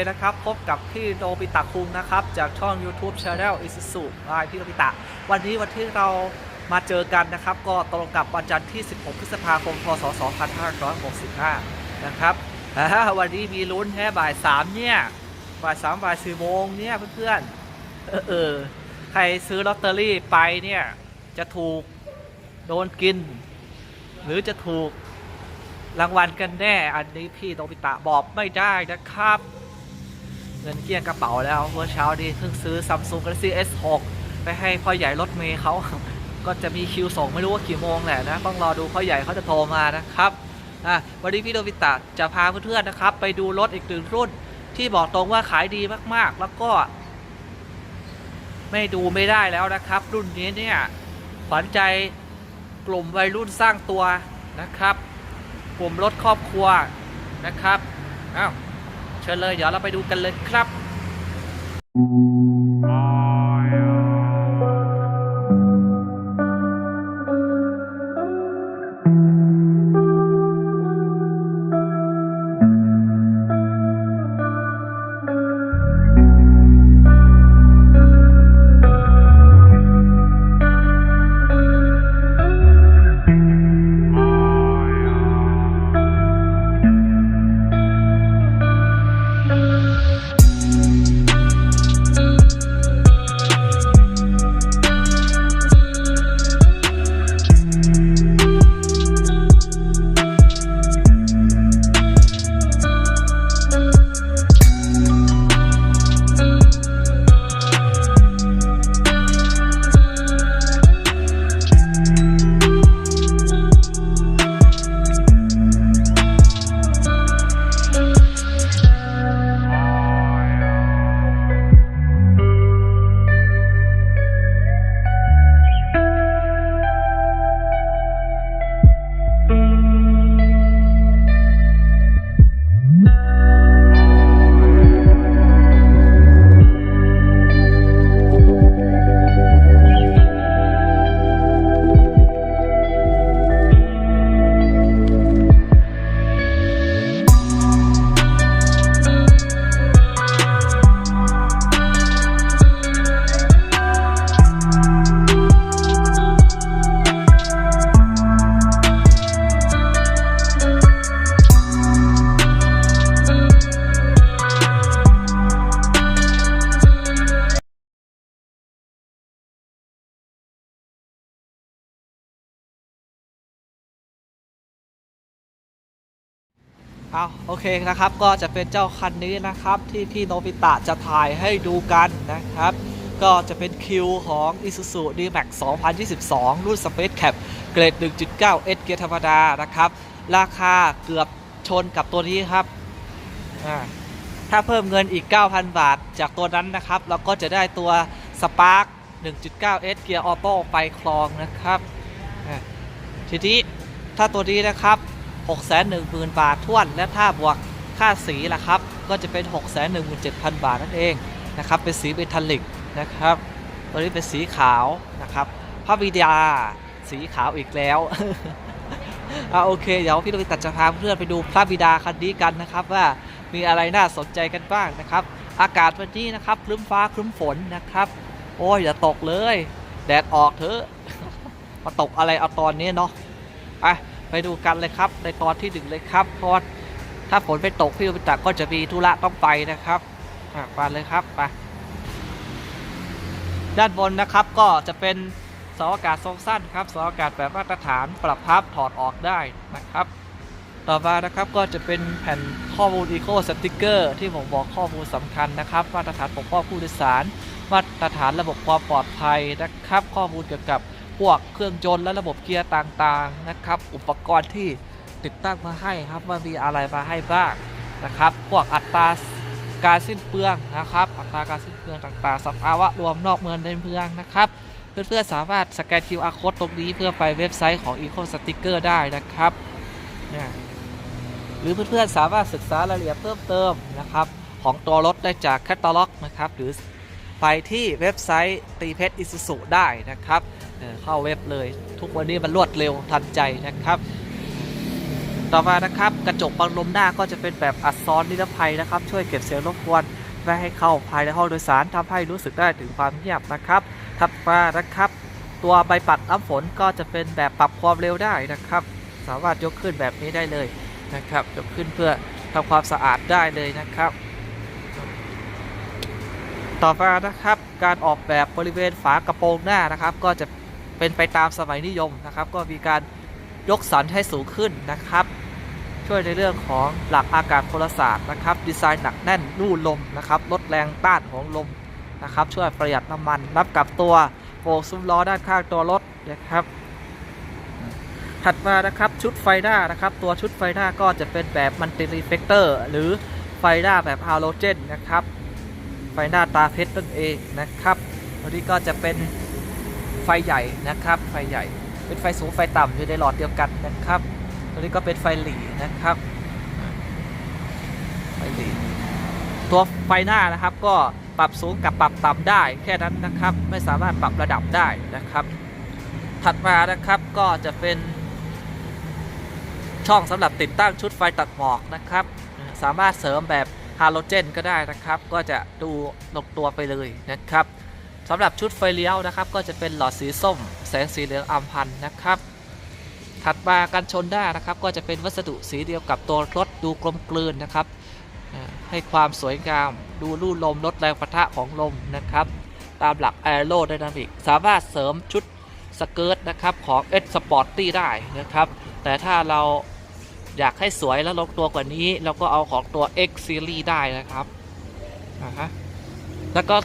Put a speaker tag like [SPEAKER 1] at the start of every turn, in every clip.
[SPEAKER 1] อเคนะครับ พบกับพี่โนบิตะคุงนะครับ จากช่อง YouTube Channel i s u z u บายพี่โนบิตะ วันนี้วันที่เรามาเจอกันนะครับ ก็ตรงกับวันจันทร์ที่ 16 พฤษภาคม พศ 2565 นะครับ วันนี้มีลุ้นแค่บ่าย3เนี่ย บ่าย3บ่าย4โมงเนี่ยเพื่อนๆ เออเออใครซื้อลอตเตอรี่ไปเนี่ย จะถูกโดนกิน หรือจะถูกรางวัลกันแน่ อันนี้พี่โนบิตะบอกไม่ได้นะครับ เงินเกลี้ยงกระเป๋าแล้วเมื่อเช้านี้เพิ่งซื้อ Samsung Galaxy S6 ไปให้พ่อใหญ่รถเมย์เขา ก็จะมีคิวส่งไม่รู้ว่ากี่โมงแหละนะ ต้องรอดูพ่อใหญ่เขาจะโทรมานะครับอะวันนี้พี่โนบิตะจะพาเพื่อนๆนะครับ ไปดูรถอีกหนึ่งรุ่น ที่บอกตรงว่าขายดีมากๆ แล้วก็ ไม่ดูไม่ได้แล้วนะครับ รุ่นนี้เนี่ยขวัญใจกลุ่มวัยรุ่นสร้างตัวนะครับ กลุ่มรถครอบครัวนะครับอ้าว เชิญเลย เดี๋ยวเราไปดูกันเลยครับ เอาโอเคนะครับก็จะเป็นเจ้าคันนี้นะครับที่พี่โนบิตะจะถ่ายให้ดูกันนะครับ ก็จะเป็นคิวของ Isuzu D-Max 2022 รุ่น Space Cap เกรด 1.9 S เกียร์ธรรมดานะครับ ราคาเกือบชนกับตัวนี้ครับถ้าเพิ่มเงินอีก 9,000 บาทจากตัวนั้นนะครับ เราก็จะได้ตัว Spark 1.9 S เกียร์ออโต้ไปคลองนะครับ ทีนี้ถ้าตัวนี้นะครับ 6 1 0 0 0 บาทท้วน และถ้าบวกค่าสีล่ะครับ ก็จะเป็น 617,000 บาทนั่นเองนะครับ เป็นสีเมทัลลิกนะครับ ตัวนี้เป็นสีขาวนะครับพระบิดาสีขาวอีกแล้วอ่าโอเค เดี๋ยวพี่โรบิตัดจะพาเพื่อนไปดูพระบิดาคันนี้กันนะครับ ว่ามีอะไรน่าสนใจกันบ้างนะครับ อากาศวันนี้นะครับครึ้มฟ้าครึ้มฝนนะครับ โอ้ยอย่าตกเลย แดดออกเถอะมาตกอะไรเอาตอนนี้เนาะไป ไปดูกันเลยครับ ในตอนที่หนึ่งเลยครับเพราะว่าถ้าฝนไม่ตกพี่โรบิตัก็จะมีธุระต้องไปนะครับไปเลยครับไปด้านบนนะครับก็จะเป็นเสาอากาศทรงสั้นครับเสาอากาศแบบมาตรฐานปรับพับถอดออกได้นะครับ ต่อมานะครับก็จะเป็นแผ่นข้อมูล Eco Sticker ที่ผมบอกข้อมูลสำคัญนะครับ มาตรฐานปกป้องผู้โดยสาร มาตรฐานระบบความปลอดภัยนะครับ ข้อมูลเกี่ยวกับ พวกเครื่องยนต์และระบบเกียร์ต่างๆนะครับ อุปกรณ์ที่ติดตั้งมาให้ครับว่ามีอะไรมาให้บ้างนะครับ พวกอัตราการสิ้นเปลืองนะครับ อัตราการสิ้นเปลืองต่างๆสภาวะรวมนอกเมืองในเมืองนะครับ เพื่อนๆสามารถสแกน QR code ตรงนี้เพื่อไปเว็บไซต์ของ Eco Sticker ได้นะครับหรือเพื่อนๆสามารถศึกษารายละเอียดเพิ่มเติมนะครับ ของตัวรถได้จากแคตตาล็อกนะครับ หรือไปที่เว็บไซต์ตีเพชรอิสุสุได้นะครับ เข้าเว็บเลย ทุกวันนี้มันรวดเร็วทันใจนะครับ ต่อมานะครับกระจกบังลมหน้าก็จะเป็นแบบอัดซ้อนนิรภัยนะครับ ช่วยเก็บเสียงรบกวนไม่ให้เข้าภายในห้องโดยสารทำให้รู้สึกได้ถึงความเงียบนะครับถัดมานะครับ ตัวใบปัดน้ำฝนก็จะเป็นแบบปรับความเร็วได้นะครับ สามารถยกขึ้นแบบนี้ได้เลยนะครับยกขึ้นเพื่อทำความสะอาดได้เลยนะครับ ต่อมานะครับ การออกแบบบริเวณฝากระโปรงหน้านะครับ ก็จะ เป็นไปตามสมัยนิยมนะครับ ก็มีการยกสันให้สูงขึ้นนะครับ ช่วยในเรื่องของหลักอากาศพลศาสตร์นะครับ ดีไซน์หนักแน่นรูลมนะครับลดแรงต้านของลมนะครับ ช่วยประหยัดน้ำมันรับกับตัวโบกซุ้มล้อด้านข้างตัวรถนะครับ ถัดมานะครับชุดไฟหน้านะครับ ตัวชุดไฟหน้าก็จะเป็นแบบมันติรีเฟกเตอร์หรือไฟหน้าแบบฮาโลเจนนะครับ ไฟหน้าตาเพชรนั่นเองนะครับตัวนี้ก็จะเป็น ไฟใหญ่นะครับ ไฟใหญ่ เป็นไฟสูงไฟต่ำอยู่ในหลอดเดียวกันนะครับ ตัวนี้ก็เป็นไฟหลีนะครับ ไฟหลีตัวไฟหน้านะครับก็ปรับสูงกับปรับต่ำได้แค่นั้นนะครับ ไม่สามารถปรับระดับได้นะครับ ถัดมานะครับก็จะเป็น ช่องสำหรับติดตั้งชุดไฟตัดหมอกนะครับ สามารถเสริมแบบฮาโลเจนก็ได้นะครับ ก็จะดูลงตัวไปเลยนะครับ สำหรับชุดไฟเลี้ยวนะครับ ก็จะเป็นหลอดสีส้ม แสงสีเหลืองอัมพันธ์นะครับ ถัดมากันชนหน้านะครับ ก็จะเป็นวัสดุสีเดียวกับตัวรถดูกลมกลืนนะครับ ให้ความสวยงามดูลู่ลมลดแรงปะทะของลมนะครับ ตามหลัก Aero Dynamic สามารถเสริมชุดสเกิร์ตนะครับของ S Sporty ได้นะครับ แต่ถ้าเราอยากให้สวยและลงตัวกว่านี้ เราก็เอาของตัว X Series ได้นะครับอ่าฮะแล้วก็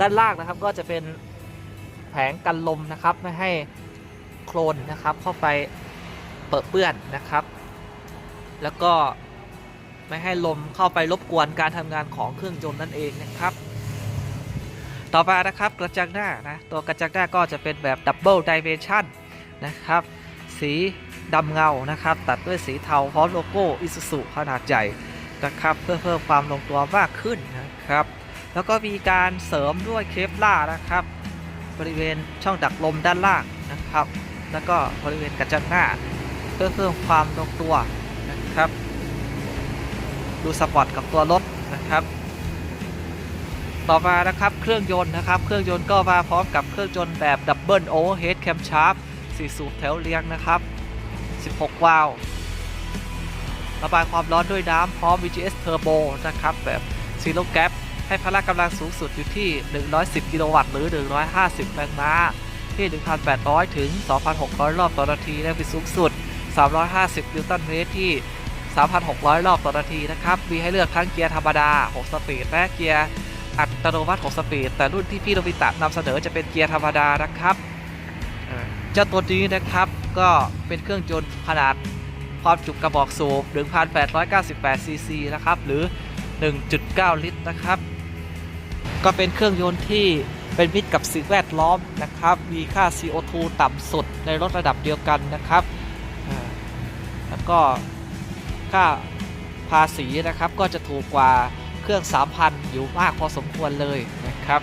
[SPEAKER 1] ด้านล่างนะครับก็จะเป็นแผงกันลมนะครับไม่ให้โคลนนะครับเข้าไปเปื้อนนะครับ แล้วก็ไม่ให้ลมเข้าไปรบกวนการทำงานของเครื่องยนต์นั่นเองนะครับ ต่อมานะครับกระจังหน้านะตัวกระจังหน้าก็จะเป็นแบบดับเบิลดิเมนชันนะครับสีดำเงานะครับ ตัดด้วยสีเทาพร้อมโลโก้อิซูซุขนาดใหญ่นะครับ เพื่อเพิ่มความลงตัวมากขึ้นนะครับ แล้วก็มีการเสริมด้วยเคปล่านะครับ บริเวณช่องดักลมด้านล่างนะครับ แล้วก็บริเวณกระจังหน้าเพื่อเพิ่มความลงตัวนะครับ ดูสปอร์ตกับตัวรถนะครับ ต่อมานะครับเครื่องยนต์นะครับ เครื่องยนต์ก็มาพร้อมกับเครื่องยนต์แบบดับเบิลโอเวอร์เฮดแคมชาร์ป4สูบแถวเรียงนะครับ 16 วาล์วระบายความร้อนด้วยน้ำพร้อม VGS Turbo นะครับ แบบ Zero Gap ให้พละกำลังสูงสุดอยู่ที่ 110 กิโลวัตต์หรือ 150 แรงม้า ที่ 1,800 ถึง 2,600 รอบต่อนาทีและมีสูงสุด 350 นิวตันเมตรที่ 3,600 รอบต่อนาทีนะครับ มีให้เลือกทั้งเกียร์ธรรมดา 6 สปีด และเกียร์อัตโนมัติ 6 สปีด แต่รุ่นที่พี่โนบิตะนำเสนอจะเป็นเกียร์ธรรมดานะครับเอ่อเจ้าตัวนี้นะครับก็เป็นเครื่องยนต์ขนาดความจุกระบอกสูบ 1,898 ซีซีนะครับ หรือ 1.9 ลิตรนะครับ ก็เป็นเครื่องยนต์ที่เป็นมิตรกับสิ่งแวดล้อมนะครับ มีค่า CO2 ต่ำสุดในรถระดับเดียวกันนะครับแล้วก็ค่าภาษีนะครับก็จะถูกกว่าเครื่อง 3,000 อยู่มากพอสมควรเลยนะครับ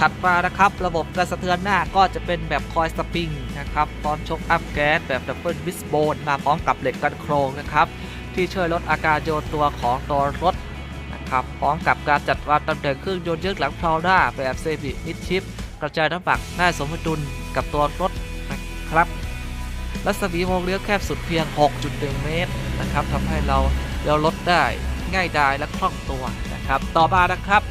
[SPEAKER 1] ถัดมานะครับระบบกระสะเทือนหน้าก็จะเป็นแบบคอยสปริงนะครับพร้อมชกอัพแก๊สแบบดับเบิลวิสโบนมาพร้อมกับเหล็กกันโครงนะครับ ที่ช่วยลดอาการโยนตัวของตัวรถ ครับ พร้อมกับการจัดวางตำแหน่งเครื่องยนต์ยึดหลังเพาหน้าแบบเซมิมิดชิปกระจายน้ำหนักได้สมดุลกับตัวรถนะครับ รัศมีวงเลี้ยวแคบสุดเพียง 6.1 เมตรนะครับทำให้เราเลี้ยวรถได้ง่ายดายและคล่องตัวนะครับ ต่อมานะครับ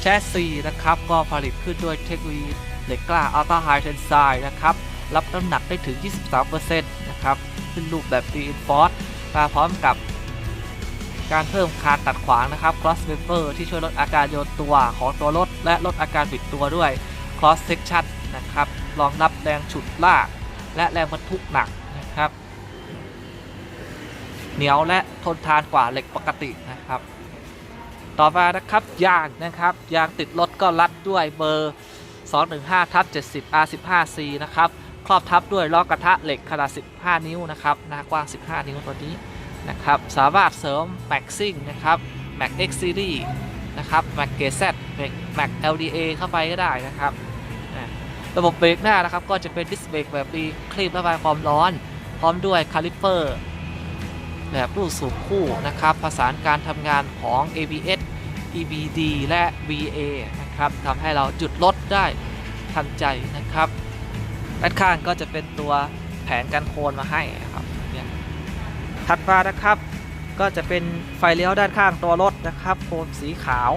[SPEAKER 1] แชสซีนะครับก็ผลิตขึ้นด้วยเทคโนโลยีเหล็กกล้าอัลตราไฮเทนไซด์นะครับรับน้ำหนักได้ถึง 23%นะครับขึ้นรูปแบบ reinforce มาพร้อมกับ การเพิ่มคานตัดขวางนะครับ cross member ที่ช่วยลดอาการโยนตัวของตัวรถ และลดอาการบิดตัวด้วย cross section นะครับรองรับแรงฉุดลาก และแรงบรรทุกหนักนะครับ เหนียวและทนทานกว่าเหล็กปกตินะครับ ต่อมานะครับยางนะครับยางติดรถก็รัดด้วยเบอร์ 215ทับ70 R15C นะครับครอบทับด้วยล้อกระทะเหล็กขนาด 15 นิ้วนะครับหน้ากว้าง 15 นิ้วตัวนี้ นะครับ สามารถเสริมแม็กซิ่งนะครับแม็ก X Series นะครับแม็กเกซแม็ก LDA เข้าไปก็ได้นะครับ ระบบเบรกหน้านะครับ ก็จะเป็นดิสเบรกแบบมีคลีประบายความร้อน พร้อมด้วยคาลิปเปอร์แบบรูปสูบคู่นะครับผสานการทำงานของ ABS EBD และ VA นะครับทำให้เราหยุดรถได้ทันใจนะครับด้านข้างก็จะเป็นตัวแผงกันโคลนมาให้นะครับ ถัดมานะครับ ก็จะเป็นไฟเลี้ยวด้านข้างตัวรถนะครับโคมสีขาว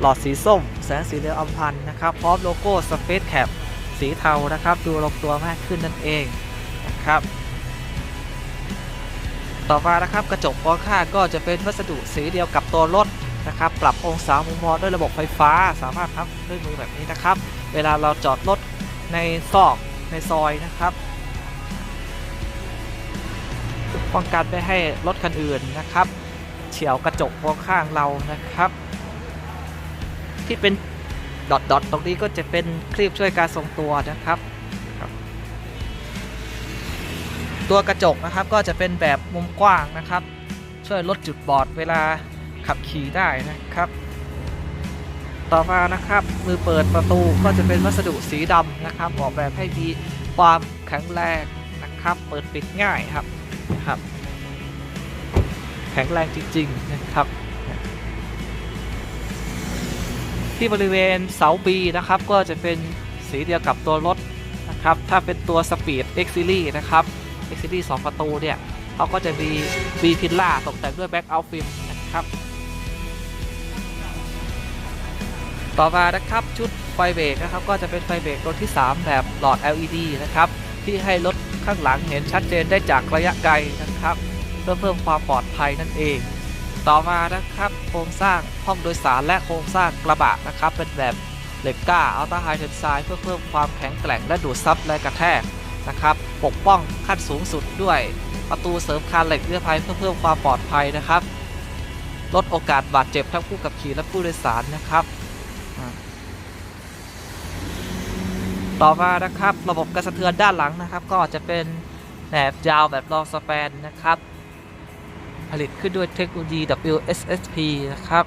[SPEAKER 1] หลอดสีส้ม แสงสีเหลืองอำพันธ์นะครับ พร้อมโลโก้ Space Cap สีเทานะครับ ดูลงตัวมากขึ้นนั่นเองนะครับ ต่อมานะครับกระจกมองข้างก็จะเป็นวัสดุสีเดียวกับตัวรถนะครับ ปรับองศามุมมองด้วยระบบไฟฟ้า สามารถพับด้วยมือแบบนี้นะครับ เวลาเราจอดรถในซอกในซอยนะครับ ป้องกันไม่ให้รถคันอื่นนะครับ เฉียวกระจกมองข้างเรานะครับ ที่เป็นดอทดอทตรงนี้ก็จะเป็นคลิปช่วยการทรงตัวนะครับครับตัวกระจกนะครับก็จะเป็นแบบมุมกว้างนะครับ ช่วยลดจุดบอดเวลาขับขี่ได้นะครับ ต่อมานะครับมือเปิดประตูก็จะเป็นวัสดุสีดำนะครับออกแบบให้มีความแข็งแรงนะครับ เปิดปิดง่ายครับ นะครับ แข็งแรงจริง ๆ นะครับ ที่บริเวณเสา B นะครับ ก็จะเป็นสีเดียวกับตัวรถนะครับ ถ้าเป็นตัว Speed X Series นะครับ X Series 2 ประตูเนี่ยเขาก็จะมี B พิลล่าตกแต่งด้วย Back Out Film นะครับ ต่อมานะครับชุดไฟเบรกนะครับ ก็จะเป็นไฟเบรกตัวที่ 3 แบบหลอด LED นะครับ ที่ให้รถ ข้างหลังเห็นชัดเจนได้จากระยะไกลนะครับ เพื่อเพิ่มความปลอดภัยนั่นเอง ต่อมานะครับโครงสร้างห้องโดยสารและโครงสร้างกระบะนะครับ เป็นแบบเหล็กกล้าอัลต้าไฮเทนไซด์เพื่อเพิ่มความแข็งแกร่งและดูดซับแรงกระแทกนะครับ ปกป้องขั้นสูงสุดด้วย ประตูเสริมคานเหล็กนิรภัยเพื่อเพิ่มความปลอดภัยนะครับ ลดโอกาสบาดเจ็บทั้งผู้ขับขี่และผู้โดยสารนะครับอ่า ต่อมานะครับ ระบบกระสะเทือนด้านหลังนะครับ ก็จะเป็นแหนบยาวแบบลองสแปนนะครับ ผลิตขึ้นด้วยเทคโนโลยี WSSP นะครับ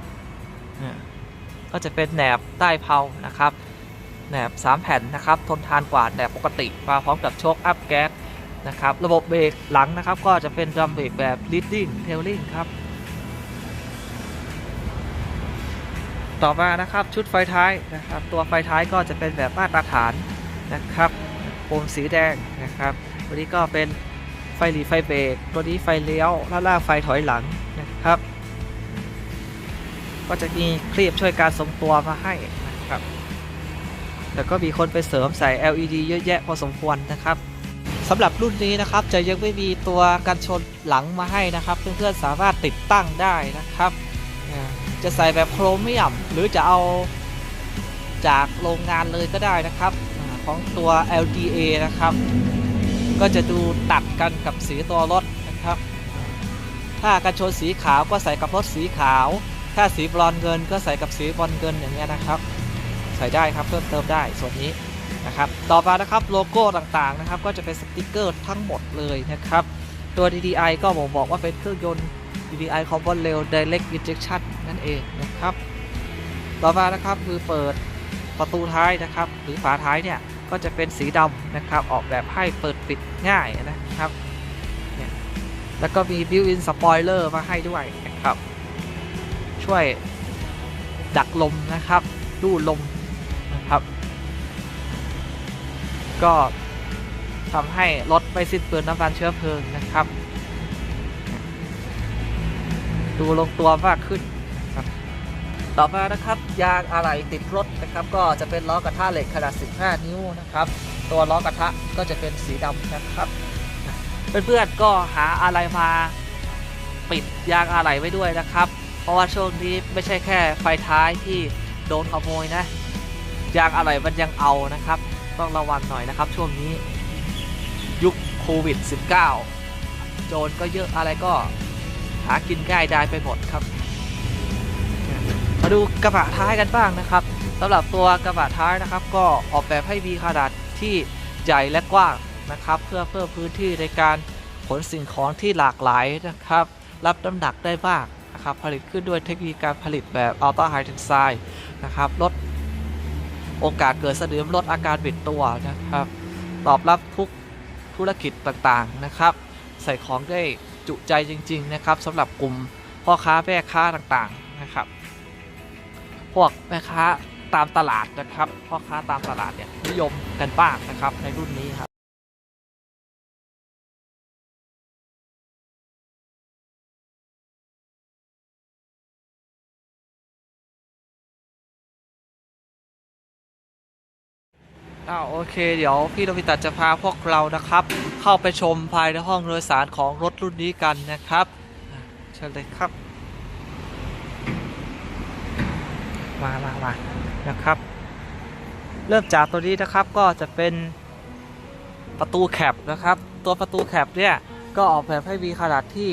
[SPEAKER 1] ก็จะเป็นแหนบใต้เพลานะครับแหนบ 3 แผ่นนะครับ ทนทานกว่าแหนบปกติมาพร้อมกับโชคอัพแก๊สนะครับ ระบบเบรกหลังนะครับ ก็จะเป็นดรัมเบรกแบบ leading tailing ครับ ต่อมานะครับชุดไฟท้ายนะครับ ตัวไฟท้ายก็จะเป็นแบบมาตรฐาน นะครับโคมสีแดงนะครับตัวนี้ก็เป็นไฟหลีไฟเบรกตัวนี้ไฟเลี้ยวแล้วล่างไฟถอยหลังนะครับ ก็จะมีคลีบช่วยการทรงตัวมาให้นะครับแล้วก็มีคนไปเสริมใส่ LED เยอะแยะพอสมควรนะครับสำหรับรุ่นนี้นะครับจะยังไม่มีตัวกันชนหลังมาให้นะครับ เพื่อนๆสามารถติดตั้งได้นะครับ จะใส่แบบโครเมียมหรือจะเอาจากโรงงานเลยก็ได้นะครับ ของตัว LDA นะครับ ก็จะดูตัดกันกับสีตัวรถนะครับ ถ้ากันชนสีขาวก็ใส่กับรถสีขาว ถ้าสีบรอนเงินก็ใส่กับสีบรอนเงินอย่างเงี้ยนะครับ ใส่ได้ครับเพิ่มเติมได้ส่วนนี้นะครับ ต่อมานะครับโลโก้ต่างๆนะครับ ก็จะเป็นสติกเกอร์ทั้งหมดเลยนะครับ ตัว DDI ก็บอกบอกว่าเป็นเครื่องยนต์ DDI Carbon Rail Direct Injection นั่นเองนะครับ ต่อมานะครับคือเปิดประตูท้ายนะครับ หรือฝาท้ายเนี่ย ก็จะเป็นสีดำนะครับ ออกแบบให้เปิดปิดง่ายนะครับ แล้วก็มี built-in spoiler มาให้ด้วยนะครับ ช่วยดักลมนะครับ ดูลมนะครับ ก็ทำให้รถไม่สิ้นเปลืองน้ำมันเชื้อเพลิงนะครับ ดูลงตัวมากขึ้น ต่อมานะครับยางอะไหล่ติดรถนะครับก็จะเป็นล้อกระทะเหล็กขนาด 15 นิ้วนะครับตัวล้อกระทะก็จะเป็นสีดำนะครับ เพื่อนๆก็หาอะไรมาปิดยางอะไหล่ไว้ด้วยนะครับ เพราะว่าช่วงนี้ไม่ใช่แค่ไฟท้ายที่โดนขโมยนะยางอะไหล่มันยังเอานะครับ ต้องระวังหน่อยนะครับ ช่วงนี้ยุคโควิด -19 โจรก็เยอะอะไรก็หากินง่ายได้ไปหมดครับ มาดูกระบะท้ายกันบ้างนะครับสำหรับตัวกระบะท้ายนะครับ ก็ออกแบบให้มีขนาดที่ใหญ่และกว้างนะครับ เพื่อเพิ่มพื้นที่ในการขนสิ่งของที่หลากหลายนะครับ รับน้ำหนักได้บ้างนะครับผลิตขึ้นด้วยเทคโนโลยีการผลิตแบบ Ultra High Tensile นะครับลดโอกาสเกิดสะดืมลดอาการบิดตัวนะครับตอบรับทุกธุรกิจต่างๆนะครับ ใส่ของได้จุใจจริง ๆ นะครับสำหรับกลุ่มพ่อค้าแม่ค้าต่างๆนะครับ พวกแม่ค้าตามตลาดนะครับพ่อค้าตามตลาดเนี่ยนิยมกันบ้างนะครับในรุ่นนี้ครับอ้าวโอเค เดี๋ยวพี่โนบิตะจะพาพวกเรานะครับ เข้าไปชมภายในห้องโดยสารของรถรุ่นนี้กันนะครับ เชิญเลยครับ มามามานะครับ เริ่มจากตัวนี้นะครับก็จะเป็นประตูแคปนะครับ ตัวประตูแคปเนี่ยก็ออกแบบให้มีขนาดที่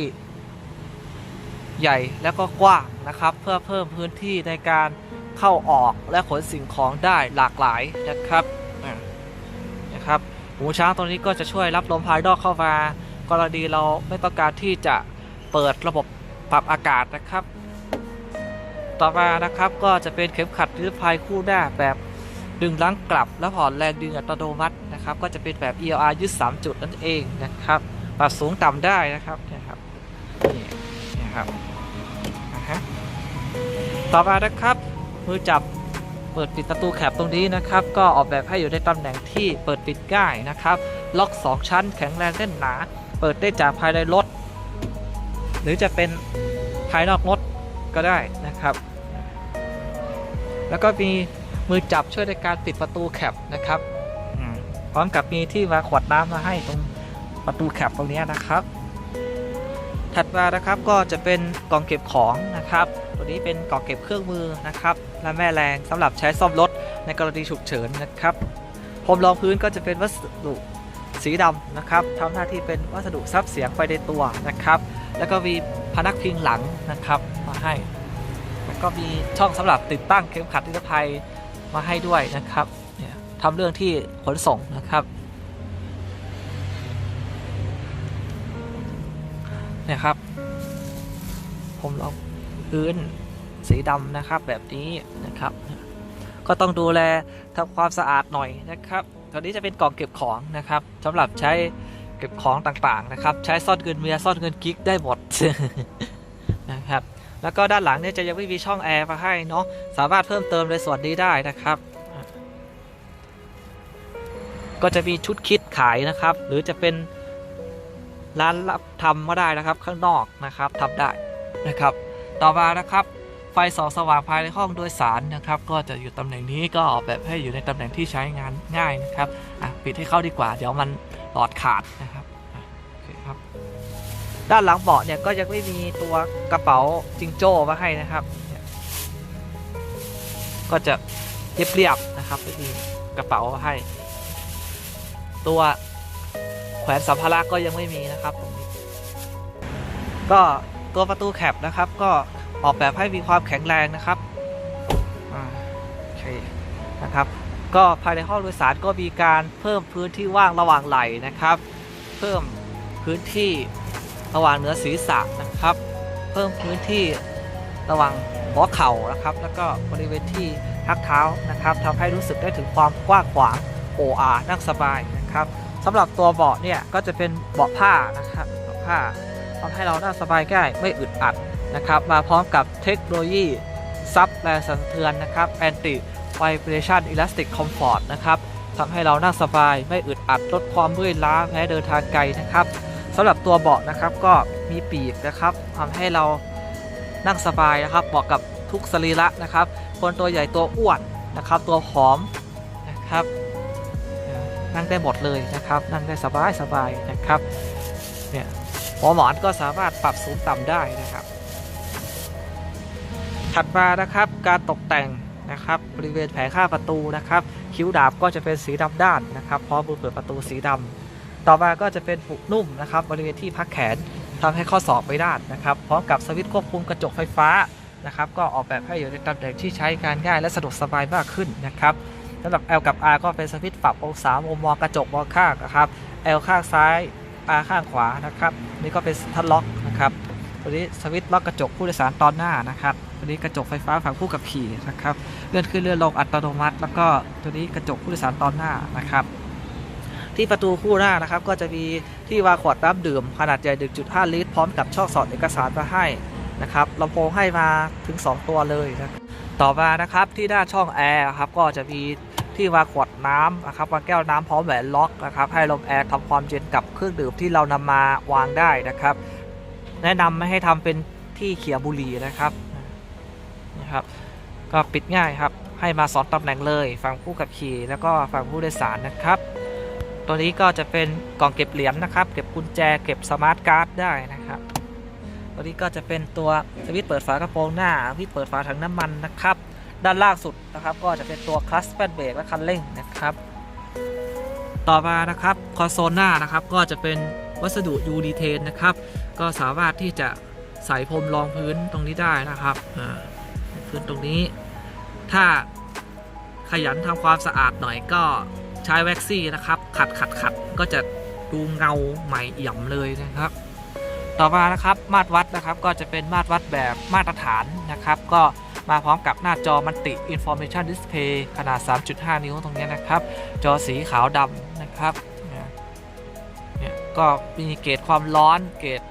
[SPEAKER 1] ใหญ่แล้วก็กว้างนะครับ เพื่อเพิ่มพื้นที่ในการเข้าออกและขนสิ่งของได้หลากหลายนะครับนะครับหูช้างตัวนี้ก็จะช่วยรับลมภายนอกเข้ามา กรณีเราไม่ต้องการที่จะเปิดระบบปรับอากาศนะครับ ต่อมานะครับก็จะเป็นเข็มขัดนิรภัยคู่หน้าแบบดึงลังกลับและผ่อนแรงดึงอัตโนมัตินะครับ ก็จะเป็นแบบ ELR ยึด3จุดนั่นเองนะครับปรับสูงต่ำได้นะครับนี่ครับนี่นะครับนะฮะต่อมานะครับมือจับเปิดปิดประตูแคปตรงนี้นะครับ ก็ออกแบบให้อยู่ในตำแหน่งที่เปิดปิดง่ายนะครับ ล็อก 2 ชั้นแข็งแรงแน่นหนา เปิดได้จากภายในรถ หรือจะเป็นภายนอกรถก็ได้นะครับ แล้วก็มีมือจับช่วยในการปิดประตูแคปนะครับพร้อมกับมีที่วาขวดน้ำมาให้ตรงประตูแคปตรงนี้นะครับ ถัดมานะครับก็จะเป็นกล่องเก็บของนะครับ ตัวนี้เป็นกล่องเก็บเครื่องมือนะครับ และแม่แรงสำหรับใช้ซ่อมรถในกรณีฉุกเฉินนะครับพรมรองพื้นก็จะเป็นวัสดุสีดำนะครับทำหน้าที่เป็นวัสดุซับเสียงไปในตัวนะครับ แล้วก็มีพนักพิงหลังนะครับมาให้ ก็มีช่องสำหรับติดตั้งเข็มขัดนิรภัยมาให้ด้วยนะครับเนี่ยทำเรื่องที่ขนส่งนะครับเนี่ยครับ ผมลองพื้นสีดำนะครับแบบนี้นะครับ ก็ต้องดูแลทำความสะอาดหน่อยนะครับตัวนี้จะเป็นกล่องเก็บของนะครับสำหรับใช้เก็บของต่างๆนะครับ ใช้ซ่อนเงินเมียซ่อนเงินกิ๊กได้หมดนะครับ แล้วก็ด้านหลังเนี่ยจะยังไม่มีช่องแอร์มาให้เนาะสามารถเพิ่มเติมในส่วนนี้ได้นะครับ ก็จะมีชุดคิดขายนะครับ หรือจะเป็นร้านรับทำก็ได้นะครับ ข้างนอกนะครับทำได้นะครับ ต่อมานะครับ ไฟส่องสว่างภายในห้องโดยสารนะครับ ก็จะอยู่ตำแหน่งนี้ก็ออกแบบให้อยู่ในตำแหน่งที่ใช้งานง่ายนะครับอะปิดให้เข้าดีกว่า เดี๋ยวมันหลอดขาดนะครับ ด้านหลังเบาะเนี่ยก็ยังไม่มีตัวกระเป๋าจิงโจ้มาให้นะครับเนี่ยก็จะเรียบๆนะครับไม่มีกระเป๋าให้ ตัวแขวนสัมภาระก็ยังไม่มีนะครับตรงนี้ก็ตัวประตูแคปนะครับ ก็ออกแบบให้มีความแข็งแรงนะครับอ่าโอเคนะครับ ก็ภายในห้องโดยสารก็มีการเพิ่มพื้นที่ว่างระหว่างไหล่นะครับ เพิ่มพื้นที่ ระหว่างเหนือศีรษะนะครับ เพิ่มพื้นที่ระหว่างหัวเข่านะครับ แล้วก็บริเวณที่พักเท้านะครับทำให้รู้สึกได้ถึงความกว้างขวางโออานั่งสบายนะครับสำหรับตัวเบาะเนี่ยก็จะเป็นเบาะผ้านะครับเบาะผ้าทำให้เรานั่งสบายง่ายไม่อึดอัดนะครับ มาพร้อมกับเทคโนโลยีซับแรงสั่นสะเทือนนะครับ anti vibration elastic comfort นะครับทำให้เรานั่งสบายไม่อึดอัดลดความเมื่อยล้าแม้เดินทางไกลนะครับำหรับตัวเบาะนะครับก็มีปีกนะครับทำให้เรานั่งสบายนะครับเหมาะกับทุกสรีระนะครับ คนตัวใหญ่ตัวอ้วนนะครับ ตัวผอมนะครับ นั่งได้หมดเลยนะครับ นั่งได้สบายสบายนะครับเนี่ยหัวหมอนก็สามารถปรับสูงต่ำได้นะครับ ถัดมานะครับการตกแต่งนะครับบริเวณแผงข้าประตูนะครับ คิ้วดาบก็จะเป็นสีดำด้านนะครับพร้อมมือเปิดประตูสีดำ ต่อมาก็จะเป็นปุกนุ่มนะครับบริเวณที่พักแขนทำให้ข้อศอกไม่ด้านนะครับพร้อมกับสวิตช์ควบคุมกระจกไฟฟ้านะครับก็ออกแบบให้อยู่ในตำแหน่งที่ใช้การง่ายและสะดวกสบายมากขึ้นนะครับสำหรับ L กับ R ก็เป็นสวิตช์ปรับองศามุมมองกระจกมองข้างนะครับ L ข้างซ้าย R ข้างขวานะครับนี่ก็เป็นทัชล็อกนะครับตัวนี้สวิตช์ล็อกกระจกผู้โดยสารตอนหน้านะครับตัวนี้กระจกไฟฟ้าฝั่งผู้ขับขี่นะครับเลื่อนขึ้นเลื่อนลงอัตโนมัติ แล้วก็ตัวนี้กระจกผู้โดยสารตอนหน้านะครับ ที่ประตูคู่หน้านะครับ ก็จะมีที่วางขวดน้ำดื่ม ขนาดใหญ่ 1.5 ลิตร พร้อมกับช่องสอดเอกสารมาให้นะครับลำโพงให้มาถึง 2 ตัวเลยนะต่อมานะครับที่หน้าช่องแอร์ครับก็จะมีที่วางขวดน้ำนะครับวางแก้วน้ำพร้อมแหวนล็อกนะครับให้ลมแอร์ทำความเย็นกับเครื่องดื่มที่เรานำมาวางได้นะครับ แนะนำไม่ให้ทำเป็นที่เขียบุหรี่นะครับนะครับ ก็ปิดง่ายครับให้มาสองตำแหน่งเลย ฝั่งผู้ขับขี่แล้วก็ฝั่งผู้โดยสารนะครับ ตัวนี้ก็จะเป็นกล่องเก็บเหรียญนะครับ เก็บกุญแจเก็บสมาร์ทการ์ดได้นะครับ ตัวนี้ก็จะเป็นตัวสวิตช์เปิดฝากระโปรงหน้าสวิตช์เปิดฝาถังน้ำมันนะครับ ด้านล่างสุดนะครับ ก็จะเป็นตัวคลัสแปดเบรกและคันเร่งนะครับ ต่อมานะครับคอนโซลหน้านะครับก็จะเป็นวัสดุยูดีเทนนะครับ ก็สามารถที่จะใส่พรมรองพื้นตรงนี้ได้นะครับพื้นตรงนี้ ถ้าขยันทำความสะอาดหน่อยก็ ใช้แว็กซี่นะครับ ขัดขัดขัดก็จะดูเงาใหม่เอี่ยมเลยนะครับ ต่อมานะครับมาตรวัดนะครับก็จะเป็นมาตรวัดแบบมาตรฐานนะครับ ก็มาพร้อมกับหน้าจอมันติ Information Display ขนาด 3.5 นิ้วตรงนี้นะครับ จอสีขาวดำนะครับเนี่ยก็มีเกรดความร้อนเกรด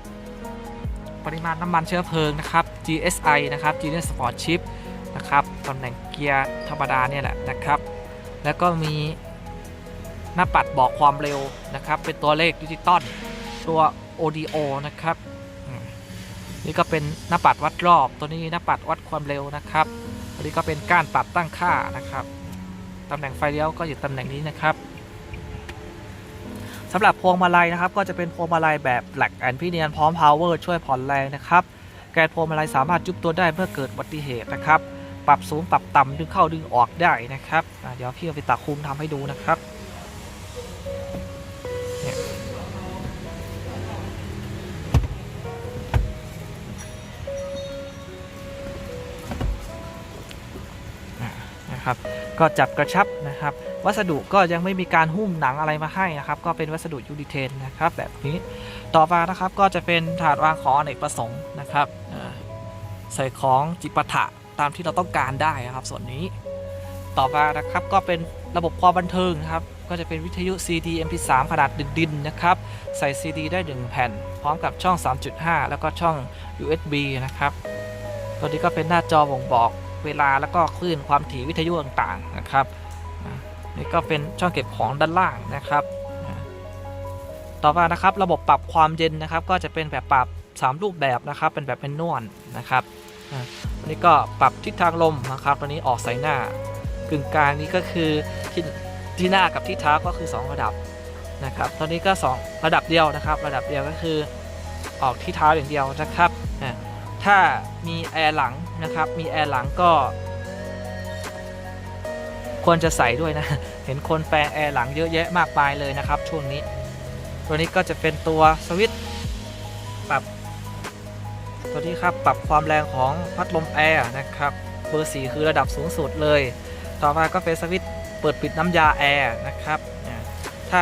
[SPEAKER 1] ปริมาณน้ำมันเชื้อเพลิงนะครับ GSI นะครับ Genius Sport Chip นะครับตำแหน่งเกียร์ธรรมดาเนี่ยแหละนะครับ แล้วก็มี หน้าปัดบอกความเร็วนะครับ เป็นตัวเลขดิจิตอลตัว ODO นะครับนี่ก็เป็นหน้าปัดวัดรอบ ตัวนี้หน้าปัดวัดความเร็วนะครับตัวนี้ก็เป็นก้านปรับตั้งค่านะครับตำแหน่งไฟเลี้ยวก็อยู่ตำแหน่งนี้นะครับสำหรับพวงมาลัยนะครับ ก็จะเป็นพวงมาลัยแบบ Black and Pinion พร้อม Power ช่วยผ่อนแรงนะครับ แกนพวงมาลัยสามารถยุบตัวได้เมื่อเกิดอุบัติเหตุนะครับ ปรับสูงปรับต่ำดึงเข้าดึงออกได้นะครับเดี๋ยวพี่เอาไปตาคุมทำให้ดูนะครับ นะครับ ก็จับกระชับนะครับ วัสดุก็ยังไม่มีการหุ้มหนังอะไรมาให้นะครับ ก็เป็นวัสดุยูดิเทนนะครับแบบนี้ต่อมานะครับก็จะเป็นถาดวางของอเนกประสงค์นะครับใส่ของจิปาถะตามที่เราต้องการได้นะครับ ส่วนนี้ต่อมานะครับก็เป็นระบบความบันเทิงนะครับก็จะเป็นวิทยุ CD MP3 ขนาดดินๆนะครับ ใส่ CD ได้ 1 แผ่น พร้อมกับช่อง 3.5 แล้วก็ช่อง USB นะครับ ตัวนี้ก็เป็นหน้าจอบ่งบอก เวลาแล้วก็คลื่นความถี่วิทยุต่างๆนะครับนี่ก็เป็นช่องเก็บของด้านล่างนะครับ ต่อมานะครับระบบปรับความเย็นนะครับ ก็จะเป็นแบบปรับ 3 รูปแบบนะครับเป็นแบบเป็นนวลนะครับอันนี้ก็ปรับทิศทางลมนะครับตัวนี้ออกใส่หน้ากึ่งกลางนี้ก็คือที่ที่หน้ากับที่เท้าก็คือ 2 ระดับนะครับตอนนี้ก็ 2 ระดับเดียวนะครับ ระดับเดียวก็คือออกที่เท้าอย่างเดียวนะครับอ่า ถ้ามีแอร์หลังนะครับ มีแอร์หลังก็ควรจะใส่ด้วยนะ เห็นคนแปลงแอร์หลังเยอะแยะมากมายเลยนะครับ ช่วงนี้ ตัวนี้ก็จะเป็นตัวสวิตช์ปรับ ตัวนี้ครับปรับความแรงของพัดลมแอร์นะครับ เบอร์สีคือระดับสูงสุดเลย ต่อมาก็เป็นสวิตช์เปิดปิดน้ำยาแอร์นะครับ ถ้า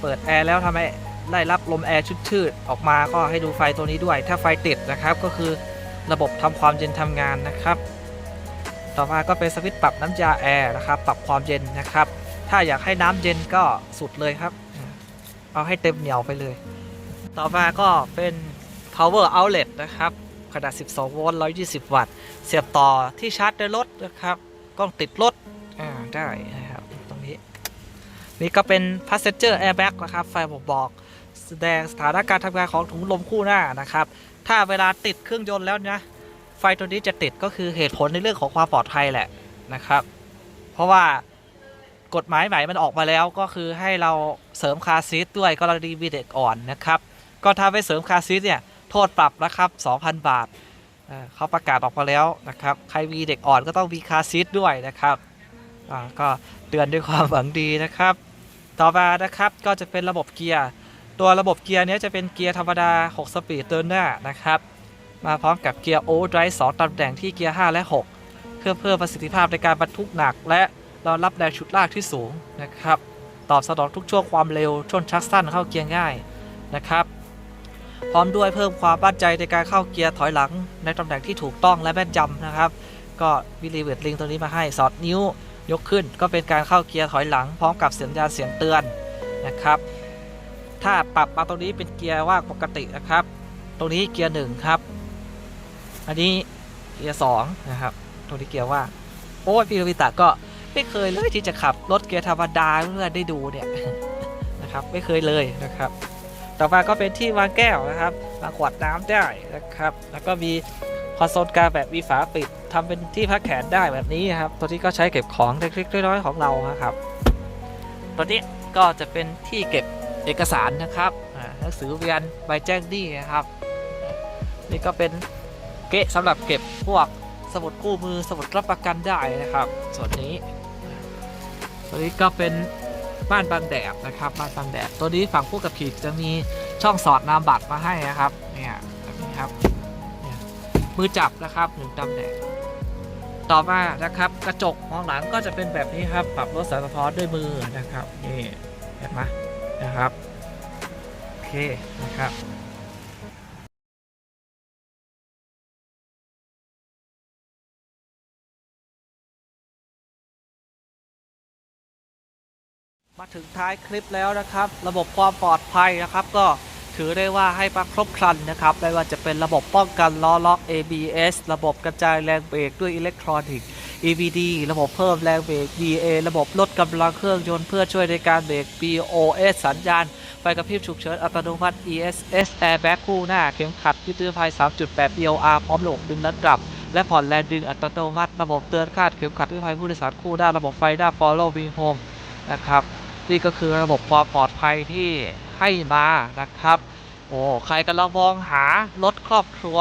[SPEAKER 1] เปิดแอร์แล้วทำให้ได้รับลมแอร์ชืดๆออกมาก็ให้ดูไฟตัวนี้ด้วย ถ้าไฟติดนะครับก็คือ ระบบทำความเย็นทำงานนะครับ ต่อมาก็เป็นสวิตช์ปรับน้ำยาแอร์นะครับ ปรับความเย็นนะครับ ถ้าอยากให้น้ำเย็นก็สุดเลยครับ เอาให้เต็มเหนียวไปเลย ต่อมาก็เป็น power outlet นะครับขนาด 12 โวลต์ 120 วัตต์ เสียบต่อที่ชาร์จในรถนะครับ กล้องติดรถ อ่า ได้นะครับ ตรงนี้ นี่ก็เป็น passenger airbag นะครับ ไฟบอกบอก แสดงสถานการณ์ทำงานของถุงลมคู่หน้านะครับ ถ้าเวลาติดเครื่องยนต์แล้วนะไฟตัวนี้จะติดก็คือเหตุผลในเรื่องของความปลอดภัยแหละนะครับ เพราะว่ากฎหมายใหม่มันออกมาแล้วก็คือให้เราเสริมคาซีทด้วยกรณีมีเด็กอ่อนนะครับ ก็ถ้าไม่เสริมคาซีทเนี่ยโทษปรับนะครับ 2,000 บาทเเขาประกาศออกมาแล้วนะครับ ใครมีเด็กอ่อนก็ต้องมีคาซีทด้วยนะครับก็เตือนด้วยความหวังดีนะครับ ต่อมานะครับก็จะเป็นระบบเกียร์ ตัวระบบเกียร์นี้จะเป็นเกียร์ธรรมดา 6 สปีดเดินหน้านะครับ มาพร้อมกับเกียร์โอเวอร์ไดรฟ์2ตำแหน่งที่เกียร์ 5 และ 6 เพื่อเพิ่มประสิทธิภาพในการบรรทุกหนัก และรองรับแรงฉุดลากที่สูงนะครับ ตอบสนองทุกช่วงความเร็วช่วงชักสั้นเข้าเกียร์ง่ายนะครับ พร้อมด้วยเพิ่มความมั่นใจในการเข้าเกียร์ถอยหลัง ในตำแหน่งที่ถูกต้องและแม่นยำนะครับ ก็วิลีเวตลิงตัวนี้มาให้สอดนิ้วยกขึ้นก็เป็นการเข้าเกียร์ถอยหลัง พร้อมกับสัญญาณเสียงเตือนนะครับ ถ้าปรับมาตรงนี้เป็นเกียร์ว่างปกตินะครับ ตรงนี้เกียร์หนึ่งครับ อันนี้เกียร์สองนะครับ ตรงนี้เกียร์ว่างโอ้ยพี่โนบิตะก็ไม่เคยเลยที่จะขับรถเกียร์ธรรมดาเพื่อนได้ดูเนี่ยนะครับไม่เคยเลยนะครับ ต่อมาก็เป็นที่วางแก้วนะครับวางขวดน้ำได้นะครับ แล้วก็มีคอนโซลกลางแบบมีฝาปิดทำเป็นที่พักแขนได้แบบนี้ครับตัวนี้ก็ใช้เก็บของเล็กๆน้อยๆของเรานะครับ ตัวนี้ก็จะเป็นที่เก็บ เอกสารนะครับหนังสือเวียนใบแจ้งหนี้นะครับ นี่ก็เป็นเกะสำหรับเก็บพวกสมุดกู้มือสมุดรับประกันได้นะครับ ส่วนนี้ ตัวนี้ก็เป็นบ้านบางแดดนะครับบ้านบางแดดตัวนี้ฝั่งผู้กับขี่จะมีช่องสอดนามบัตรมาให้นะครับเนี่ยแบบนี้ครับมือจับนะครับหนึ่งตำแหน่งต่อมานะครับกระจกมองหลังก็จะเป็นแบบนี้ครับ ปรับลดแสงสะท้อนด้วยมือนะครับนี่เห็นไหม นะครับโอเคนะครับมาถึงท้ายคลิปแล้วนะครับ ระบบความปลอดภัยนะครับ ก็ถือได้ว่าให้มาครบครันนะครับไม่ว่าจะเป็นระบบป้องกันล้อล็อก ABS ระบบกระจายแรงเบรกด้วยอิเล็กทรอนิกส์ EBD ระบบเพิ่มแรงเบรก BA ระบบลดกำลังเครื่องยนต์เพื่อช่วยในการเบรก BOS สัญญาณ ไฟกระพริบฉุกเฉินอัตโนมัติ ESS Airbag คู่หน้า เข็มขัดยึดตือภัย 3.8 BOR พร้อมระบบดึงและกลับ และผ่อนแรงดึงอัตโนมัติ ระบบเตือนคาดเข็มขัดยึดภัยผู้โดยสารคู่หน้า ระบบไฟหน้า Follow Me Home นะครับนี่ก็คือระบบความปลอดภัยที่ให้มานะครับโอ้ใครกำลังมองหารถครอบครัว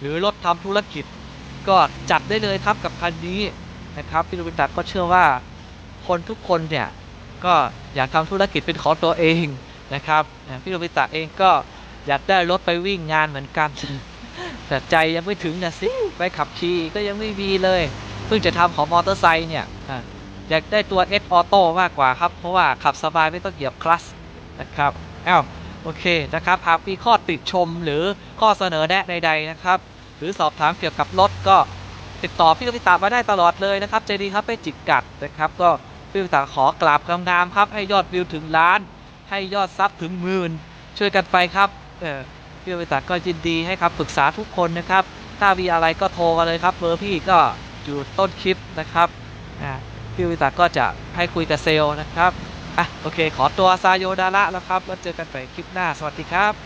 [SPEAKER 1] หรือรถทำธุรกิจ ก็จัดได้เลยครับกับคันนี้นะครับพี่ลูกตัดก็เชื่อว่าคนทุกคนเนี่ยก็อยากทำธุรกิจเป็นของตัวเองนะครับอ่าพี่โรบิตะเองก็อยากได้รถไปวิ่งงานเหมือนกันแต่ใจยังไม่ถึงนะสิไปขับขี่ก็ยังไม่มีเลย เพิ่งจะทำของมอเตอร์ไซค์เนี่ยอ่าอยากได้ตัว S Auto มากกว่าครับ เพราะว่าขับสบายไม่ต้องเหยียบคลัตช์นะครับอ้าวโอเคนะครับหากมีข้อติชมหรือข้อเสนอแนะใด ๆ นะครับ หรือสอบถามเกี่ยวกับรถก็ติดต่อพี่โรบิตะมาได้ตลอดเลยนะครับใจดีครับไม่จิกกัดนะครับ ก็พี่พิตะขอกราบงามครับให้ยอดวิวถึงล้าน ให้ยอดซับถึงหมื่นช่วยกันไปครับเออพี่โรบิตะก็ยินดีให้ครับปรึกษาทุกคนนะครับ ถ้ามีอะไรก็โทรมาเลยครับเบอร์พี่ก็อยู่ต้นคลิปนะครับอ่าพี่โรบิตะก็จะให้คุยกับเซลล์นะครับ อะ โอเค ขอตัวซาโยดาระแล้วครับ แล้วเจอกันใหม่คลิปหน้า สวัสดีครับ